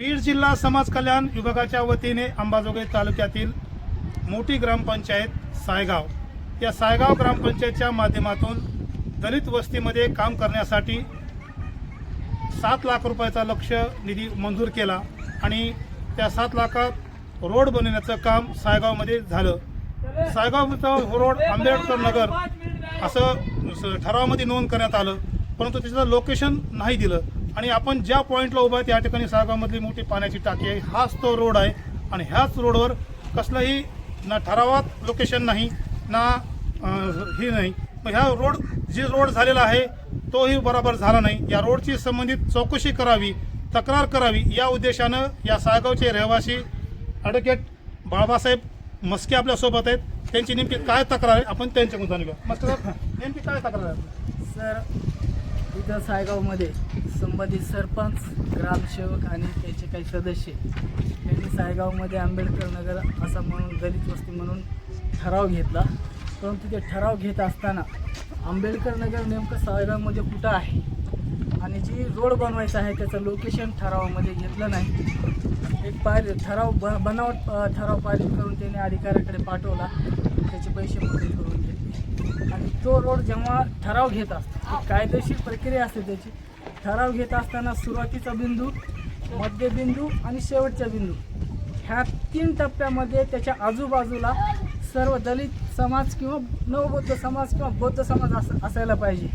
बीड जिल्हा समाज कल्याण विभागाच्या वतीने अंबाजोगाई तालुक्यातील मोठी ग्रामपंचायत सायगाव या सायगाव ग्रामपंचायतच्या माध्यमातून दलित वस्तीमध्ये काम करण्यासाठी सात लाख रुपयाचा लक्ष निधी मंजूर केला आणि त्या सात लाखात रोड बनवण्याचं काम सायगावमध्ये झालं. सायगावचं रोड आंबेडकर नगर असं ठरावामध्ये नोंद करण्यात आलं परंतु त्याचं लोकेशन नाही दिलं. आणि आपण ज्या पॉईंटला उभा आहे त्या ठिकाणी सायगावमधली मोठी पाण्याची टाकी आहे. हाच तो रोड आहे आणि ह्याच रोडवर कसलंही ना ठरावात लोकेशन नाही ना ही नाही. मग ह्या रोड जे रोड झालेला आहे तोही बरोबर झाला नाही. या रोडची संबंधित चौकशी करावी तक्रार करावी या उद्देशानं या साळगावचे रहिवासी ॲडव्होकेट बाळासाहेब मस्के आपल्यासोबत आहेत. त्यांची नेमकी काय तक्रार आहे? आपण त्यांच्याकडून जाणून घेऊ. मस्के साहेब नेमकी काय तक्रार आहे सर इथं सायगावमध्ये संबंधित सरपंच ग्रामसेवक आणि त्याचे काही सदस्य यांनी सायगावमध्ये आंबेडकर नगर असा म्हणून दलित वस्ती म्हणून ठराव घेतला. परंतु ते ठराव घेत असताना आंबेडकर नगर नेमकं सायगावमध्ये कुठं आहे? आणि जी रोड बनवायचा आहे त्याचं लोकेशन ठरावामध्ये घेतलं नाही. एक पाय ठराव ब बनावट ठराव पारित करून त्याने अधिकाऱ्याकडे पाठवला. त्याचे पैसे मोठे करून घेतले. आणि तो रोड जेव्हा ठराव घेत असतो कायदेशीर प्रक्रिया असते त्याची. ठराव घेत असताना सुरुवातीचा बिंदू मध्यबिंदू आणि शेवटचा बिंदू. ह्या तीन टप्प्यामध्ये त्याच्या आजूबाजूला सर्व दलित समाज किंवा नवबौद्ध समाज किंवा बौद्ध समाज अस असायला पाहिजे.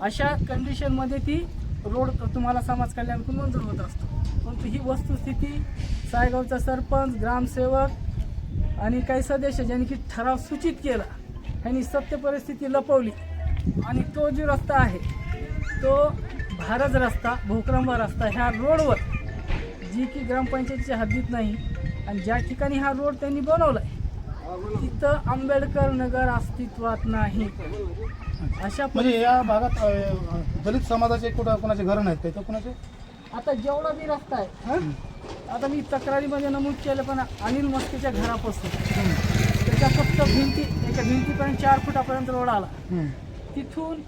अशा कंडिशनमध्ये ती रोड तुम्हाला समाज कल्याणकडून मंजूर होत असतो. परंतु ही वस्तुस्थिती सायगावचा सरपंच ग्रामसेवक आणि काही सदस्य ज्यांनी की ठराव सूचित केला यांनी सत्य परिस्थिती लपवली. आणि तो जो रस्ता आहे तो भारत रस्ता भोकरंबा रस्ता ह्या रोडवर जी की ग्रामपंचायतीच्या हद्दीत नाही आणि ज्या ठिकाणी हा रोड त्यांनी बनवला आहे तिथं आंबेडकर नगर अस्तित्वात नाही. अशा म्हणजे या भागात अं, दलित समाजाचे कुठं कोणाचे घर नाहीत काही तर कोणाचे? आता जेवढा बी रस्ता आहे हं? आता मी तक्रारीमध्ये नमूद केलं पण अनिल मस्केच्या घरापासून. त्याच्या फक्त भिंती त्याच्या भिंतीपर्यंत चार फुटापर्यंत रोड आला. तिथून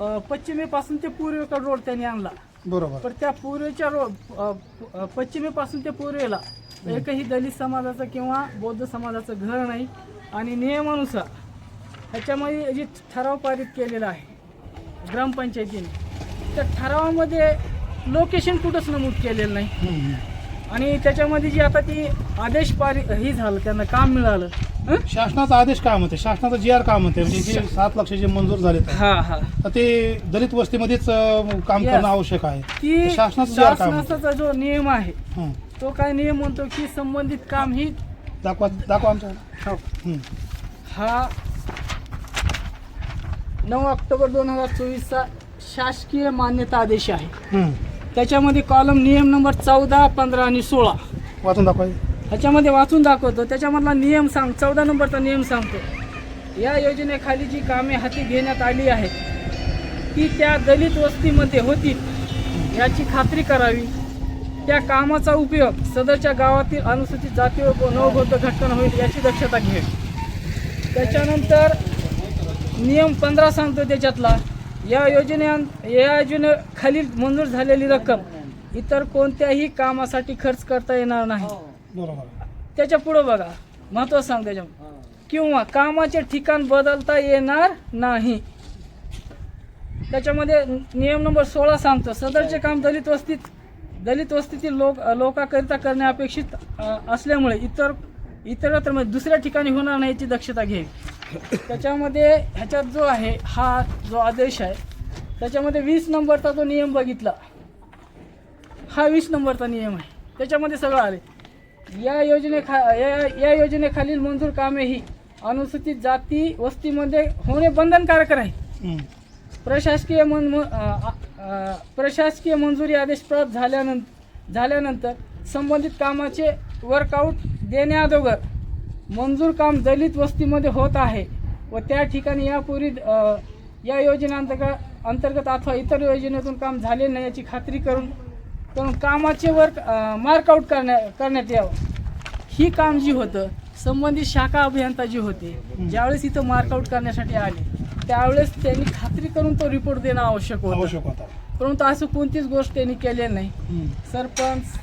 अ, पश्चिमेपासून ते पूर्वेकडे रोड त्यांनी आणला. बरोबर. पण त्या पूर्वेच्या रोड पश्चिमेपासून ते पूर्वेला एकही दलित समाजाचं किंवा बौद्ध समाजाचं घर नाही आणि नियमानुसार ह्याच्यामध्ये जे ठराव पारित केलेला आहे ग्रामपंचायतीने त्या ठरावामध्ये लोकेशन कुठंच नमूद केलेलं नाही. आणि त्याच्यामध्ये जी आता ती आदेश पारि ही झालं त्यांना काम मिळालं हं? शासनाचा आदेश काय म्हणते शासनाचा जी आर काय म्हणते म्हणजे जे सात लक्ष जे मंजूर झाले हा हा तर ते दलित वस्तीमध्येच अं, काम Yes. करणं आवश्यक आहे ती शासनाचा जी आर काय म्हणते शासनाचा जो नियम आहे हं. तो काय नियम म्हणतो की संबंधित काम ही दाखवा दाखवा आमच्या हं. हा नऊ ऑक्टोबर दोन हजार चोवीसचा शासकीय मान्यता आदेश आहे हं. त्याच्यामध्ये कॉलम नियम नंबर चौदा पंधरा आणि सोळा. वाचून दाखवा ह्याच्यामध्ये वाचून दाखवतो. त्याच्यामधला नियम सांग चौदा नंबरचा नियम सांगतो. या योजनेखाली जी कामे हाती घेण्यात आली आहेत ती त्या दलित वस्तीमध्ये होतील याची खात्री करावी. त्या कामाचा उपयोग सदरच्या गावातील अनुसूचित जाती व नवबौद्ध घटना होईल याची दक्षता घ्यावी. त्याच्यानंतर नियम पंधरा सांगतो त्याच्यातला. या योजने या योजनेखालील मंजूर झालेली रक्कम इतर कोणत्याही कामासाठी खर्च करता येणार नाही. बरोबर. त्याच्या पुढं बघा. महत्त्व सांग त्याच्या किंवा कामाचे ठिकाण बदलता येणार नाही. त्याच्यामध्ये नियम नंबर सोळा सांगतो सदरचे काम दलित वस्तीत दलित वस्तीतील लोक लोकांकरिता करणे अपेक्षित असल्यामुळे इतर इतरत्र म्हणजे दुसऱ्या ठिकाणी होणार नाही याची दक्षता घ्यावी. त्याच्यामध्ये ह्याच्यात जो आहे हा जो आदेश आहे त्याच्यामध्ये वीस नंबरचा जो नियम बघितला. हा वीस नंबरचा नियम आहे. त्याच्यामध्ये सगळं आले या योजनेखा या या योजनेखालील मंजूर कामे ही अनुसूचित जाती वस्तीमध्ये होणे बंधनकारक आहे. प्रशासकीय मन प्रशासकीय मंजुरी आदेश प्राप्त झाल्यानंतर झाल्यानंतर संबंधित कामाचे वर्कआउट देण्याअगोदर मंजूर काम दलित वस्तीमध्ये होत आहे व त्या ठिकाणी यापूर्वी या योजनेअंतर्गत अंतर्गत अथवा इतर योजनेतून काम झाले नाही याची खात्री करून करून कामाचे वर्क मार्कआउट करण्या करण्यात यावं. ही काम जी होतं संबंधित शाखा अभियंता जी होते ज्यावेळेस इथं मार्कआउट करण्यासाठी आले त्यावेळेस त्यांनी खात्री करून तो रिपोर्ट देणं आवश्यक होतं. आवश्यक होता. परंतु असं कोणतीच गोष्ट त्यांनी केलेली नाही. सरपंच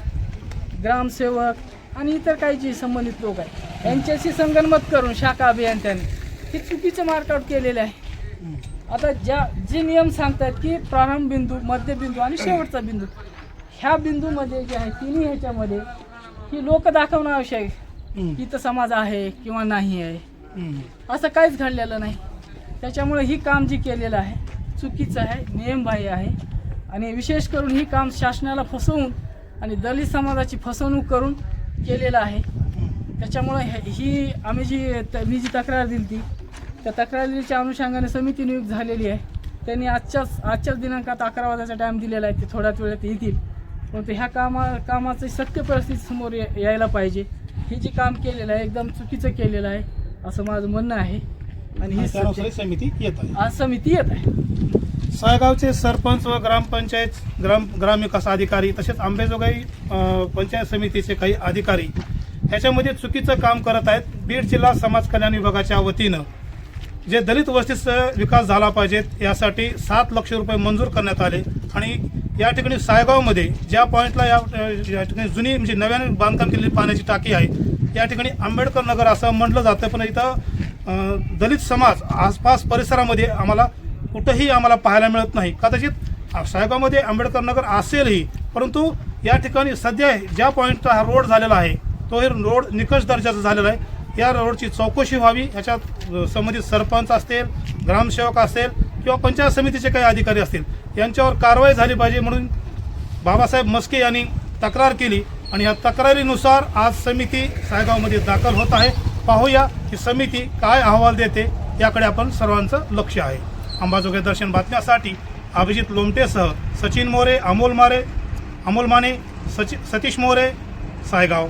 ग्रामसेवक आणि इतर काही जे संबंधित लोक आहेत. यांच्याशी संगनमत करून शाखा अभियंत्याने हे चुकीचं मार्कआउट केलेलं आहे. आता ज्या जे नियम सांगतात की प्रारंभ बिंदू मध्यबिंदू आणि शेवटचा बिंदू ह्या बिंदूमध्ये जे आहे तिन्ही ह्याच्यामध्ये ही लोक दाखवणं आवश्यक आहे. की इथं समाज आहे किंवा नाही आहे. असं काहीच घडलेलं नाही. त्याच्यामुळे ही काम जी केलेलं आहे चुकीचं आहे नियमबाह्य आहे. आणि विशेष करून ही काम शासनाला फसवून आणि दलित समाजाची फसवणूक करून केलेलं आहे. त्याच्यामुळे हे- ही आम्ही जी मी जी तक्रार दिली ती त्या तक्रारीच्या अनुषंगाने समिती नियुक्त झालेली आहे. त्यांनी आजच्याच आजच्याच दिनांकात अकरा वाजायचा टाईम दिलेला आहे. ते थोड्याच वेळात येतील. परंतु ह्या कामा कामाची सत्य परिस्थिती समोर यायला पाहिजे. हे जे काम केलेलं आहे एकदम चुकीचं केलेलं आहे असं माझं म्हणणं आहे. आणि ही समिती येत आहे. आज समिती येत आहे. सायगावचे सरपंच व ग्रामपंचायत ग्राम ग्रामविकास अधिकारी तसेच आंबेजोगाई पंचायत समितीचे काही अधिकारी ह्याच्यामध्ये चुकीचं काम करत आहेत. बीड जिल्हा समाज कल्याण विभागाच्या वतीनं जे दलित वस्तीचा विकास झाला पाहिजेत यासाठी सात लक्ष रुपये मंजूर करण्यात आले आणि या ठिकाणी सायगावमध्ये ज्या पॉईंटला या या ठिकाणी जुनी म्हणजे नव्याने बांधकाम केलेली पाण्याची टाकी आहे या ठिकाणी आंबेडकर नगर असं म्हटलं जातं. पण इथं दलित समाज आसपास परिसरामध्ये आम्हाला कुठंही आम्हाला पाहायला मिळत नाही. कदाचित सायगावमध्ये आंबेडकर नगर असेलही परंतु या ठिकाणी सध्या ज्या पॉईंटचा हा रोड झालेला आहे तो हे रोड निकष दर्जाचा झालेला आहे. या रोडची चौकशी व्हावी ह्याच्यात संबंधित सरपंच असतील ग्रामसेवक असेल किंवा पंचायत समितीचे काही अधिकारी असतील यांच्यावर कारवाई झाली पाहिजे म्हणून बाबासाहेब मस्के यांनी तक्रार केली. आणि या तक्रारीनुसार आज समिती सायगावमध्ये दाखल होत आहे. पाहूया की समिती काय अहवाल देते याकडे आपण सर्वांचं लक्ष आहे. अंबाजोगाई दर्शन बातम्यासाठी अभिजित लोमटेसह सचिन मोरे अमोल मारे अमोल माने सचि सतीश मोरे सायगाव.